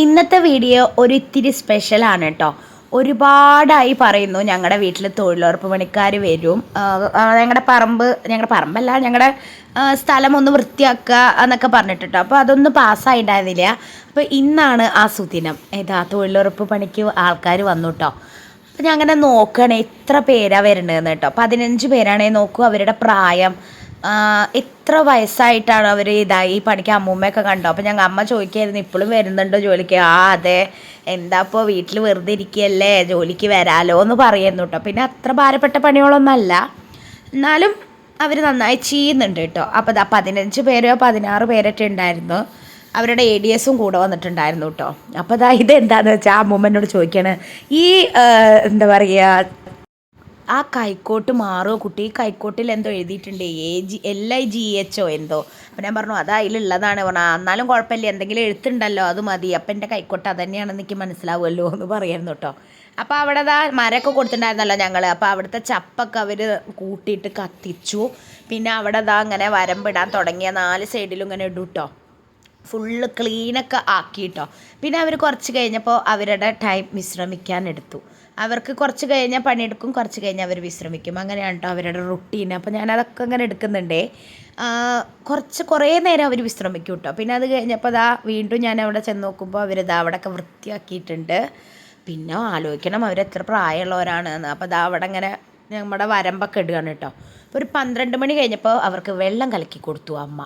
ഇന്നത്തെ വീഡിയോ ഒരു ഇത്തിരി സ്പെഷ്യലാണ് കേട്ടോ ഒരുപാടായി പറയുന്നു ഞങ്ങളുടെ വീട്ടിൽ തൊഴിലുറപ്പ് പണിക്കാർ വരും. ഞങ്ങളുടെ പറമ്പ് ഞങ്ങളുടെ പറമ്പല്ല ഞങ്ങളുടെ സ്ഥലം ഒന്ന് വൃത്തിയാക്കുക എന്നൊക്കെ പറഞ്ഞിട്ട് അപ്പോൾ അതൊന്നും പാസ്സായിട്ടുണ്ടായിരുന്നില്ല അപ്പോൾ ഇന്നാണ് ആ സുദിനം ഏതാ തൊഴിലുറപ്പ് പണിക്ക് ആൾക്കാർ വന്നു കേട്ടോ അപ്പോൾ ഞാൻ അങ്ങനെ നോക്കുകയാണ് എത്ര പേരാണ് വരേണ്ടതെന്ന് കേട്ടോ പതിനഞ്ച് പേരാണേ നോക്കൂ അവരുടെ പ്രായം. എത്ര വയസ്സായിട്ടാണ് അവർ ഇതായി ഈ പണിക്ക് അമ്മൂമ്മയൊക്കെ കണ്ടോ അപ്പം ഞങ്ങൾ അമ്മ ചോദിക്കായിരുന്നു ഇപ്പോഴും വരുന്നുണ്ടോ ജോലിക്ക്? ആ അതെ. എന്താ ഇപ്പോൾ വീട്ടിൽ വെറുതെ ഇരിക്കുകയല്ലേ ജോലിക്ക് വരാലോ എന്ന് പറയുന്നു കേട്ടോ പിന്നെ അത്ര ഭാരപ്പെട്ട പണികളൊന്നും അല്ല. എന്നാലും അവർ നന്നായി ചെയ്യുന്നുണ്ട് കേട്ടോ അപ്പോൾ ദാ പതിനഞ്ച് പേരോ പതിനാറ് പേരൊക്കെ ഉണ്ടായിരുന്നു. അവരുടെ എ ഡി എസും കൂടെ വന്നിട്ടുണ്ടായിരുന്നു കേട്ടോ അപ്പോൾ ദാ ഇതെന്താണെന്ന് വെച്ചാൽ അമ്മൂമ്മനോട് ചോദിക്കുകയാണ് ഈ എന്താ പറയുക ആ കൈക്കോട്ട് മാറുമോ കുട്ടി? കൈക്കോട്ടിൽ എന്തോ എഴുതിയിട്ടുണ്ട്. A G L I G H O എന്തോ. അപ്പം ഞാൻ പറഞ്ഞു അത് അതിലുള്ളതാണ്. പറഞ്ഞു "ആ, എന്നാലും കുഴപ്പമില്ല. എന്തെങ്കിലും എഴുത്തുണ്ടല്ലോ അത് മതി. അപ്പം എന്റെ കൈക്കോട്ട് അത് തന്നെയാണെന്ന് എനിക്ക് മനസ്സിലാവുമല്ലോ എന്ന് പറയുന്നു കേട്ടോ അപ്പോൾ അവിടെ ആ മരമൊക്കെ കൊടുത്തിട്ടുണ്ടായിരുന്നല്ലോ ഞങ്ങൾ അപ്പോൾ അവിടുത്തെ ചപ്പൊക്കെ അവർ കൂട്ടിയിട്ട് കത്തിച്ചു. പിന്നെ അവിടെ ഇതാ അങ്ങനെ വരമ്പിടാൻ തുടങ്ങിയ നാല് സൈഡിലും ഇങ്ങനെ ഇടും കേട്ടോ ഫുള്ള് ക്ലീനൊക്കെ ആക്കിയിട്ടോ പിന്നെ അവർ കുറച്ച് കഴിഞ്ഞപ്പോൾ അവരുടെ ടൈം വിശ്രമിക്കാൻ എടുത്തു അവർക്ക് കുറച്ച് കഴിഞ്ഞാൽ പണിയെടുക്കും കുറച്ച് കഴിഞ്ഞാൽ അവർ വിശ്രമിക്കും. അങ്ങനെയാണ് കേട്ടോ അവരുടെ റുട്ടീൻ അപ്പോൾ ഞാനതൊക്കെ അങ്ങനെ എടുക്കുന്നുണ്ടേ. കുറച്ച് കുറേ നേരം അവർ വിശ്രമിക്കും കേട്ടോ പിന്നെ അത് കഴിഞ്ഞപ്പോൾ അതാ വീണ്ടും ഞാൻ അവിടെ ചെന്ന് നോക്കുമ്പോൾ അവരിതാ അവിടെയൊക്കെ വൃത്തിയാക്കിയിട്ടുണ്ട്. പിന്നെ ആലോചിക്കണം അവരെത്ര പ്രായമുള്ളവരാണ് അപ്പോൾ അതാ അവിടെ അങ്ങനെ നമ്മുടെ വരമ്പൊക്കെ ഇടുകയാണ് കേട്ടോ ഒരു പന്ത്രണ്ട് മണി കഴിഞ്ഞപ്പോൾ അവർക്ക് വെള്ളം കലക്കി കൊടുത്തു അമ്മ.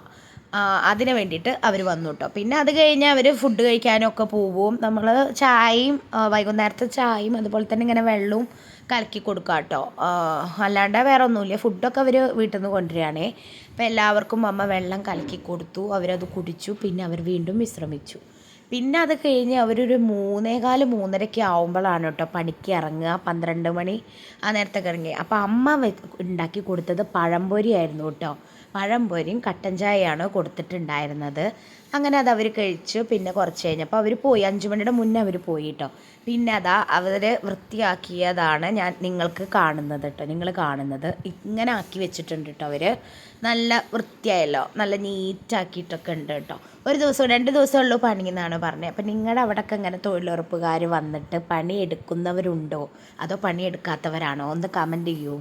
അതിന് വേണ്ടിയിട്ട് അവർ വന്നു കേട്ടോ പിന്നെ അത് കഴിഞ്ഞ് അവർ ഫുഡ് കഴിക്കാനൊക്കെ പോവും. നമ്മൾ ചായയും വൈകുന്നേരത്തെ ചായയും അതുപോലെ തന്നെ ഇങ്ങനെ വെള്ളവും കലക്കി കൊടുക്കുക കേട്ടോ അല്ലാണ്ട് വേറെ ഒന്നുമില്ല ഫുഡൊക്കെ അവർ വീട്ടിൽ നിന്ന് കൊണ്ടുവരികയാണേ. അപ്പോൾ എല്ലാവർക്കും അമ്മ വെള്ളം കലക്കി കൊടുത്തു. അവരത് കുടിച്ചു. പിന്നെ അവർ വീണ്ടും വിശ്രമിച്ചു. പിന്നെ അത് കഴിഞ്ഞ് അവരൊരു മൂന്നേകാൽ മൂന്നരയ്ക്ക് ആവുമ്പോഴാണ് കേട്ടോ പണിക്ക് ഇറങ്ങുക. പന്ത്രണ്ട് മണി ആ നേരത്തെ ഇറങ്ങി. അപ്പോൾ അമ്മ ഉണ്ടാക്കി കൊടുത്തത് പഴംപൊരി ആയിരുന്നു കേട്ടോ. പഴംപൊരിയും കട്ടൻ ചായയാണ് കൊടുത്തിട്ടുണ്ടായിരുന്നത്. അങ്ങനെ അത് അവർ കഴിച്ചു. പിന്നെ കുറച്ച് കഴിഞ്ഞപ്പോൾ അവർ പോയി. അഞ്ച് മണിയുടെ മുന്നേ അവർ പോയി കേട്ടോ പിന്നെ അതാ അവർ വൃത്തിയാക്കിയതാണ് ഞാൻ നിങ്ങൾക്ക് കാണുന്നത് കേട്ടോ നിങ്ങൾ കാണുന്നത്. ഇങ്ങനെ ആക്കി വെച്ചിട്ടുണ്ട് കേട്ടോ അവർ നല്ല വൃത്തിയായല്ലോ. നല്ല നീറ്റാക്കിയിട്ടൊക്കെ ഉണ്ട് കേട്ടോ ഒരു ദിവസം രണ്ട് ദിവസമേ ഉള്ളൂ പണി എന്നാണ് പറഞ്ഞത് അപ്പം നിങ്ങളുടെ അവിടെയൊക്കെ ഇങ്ങനെ തൊഴിലുറപ്പുകാർ വന്നിട്ട് പണിയെടുക്കുന്നവരുണ്ടോ? അതോ പണിയെടുക്കാത്തവരാണോ? ഒന്ന് കമന്റ് ചെയ്യൂ.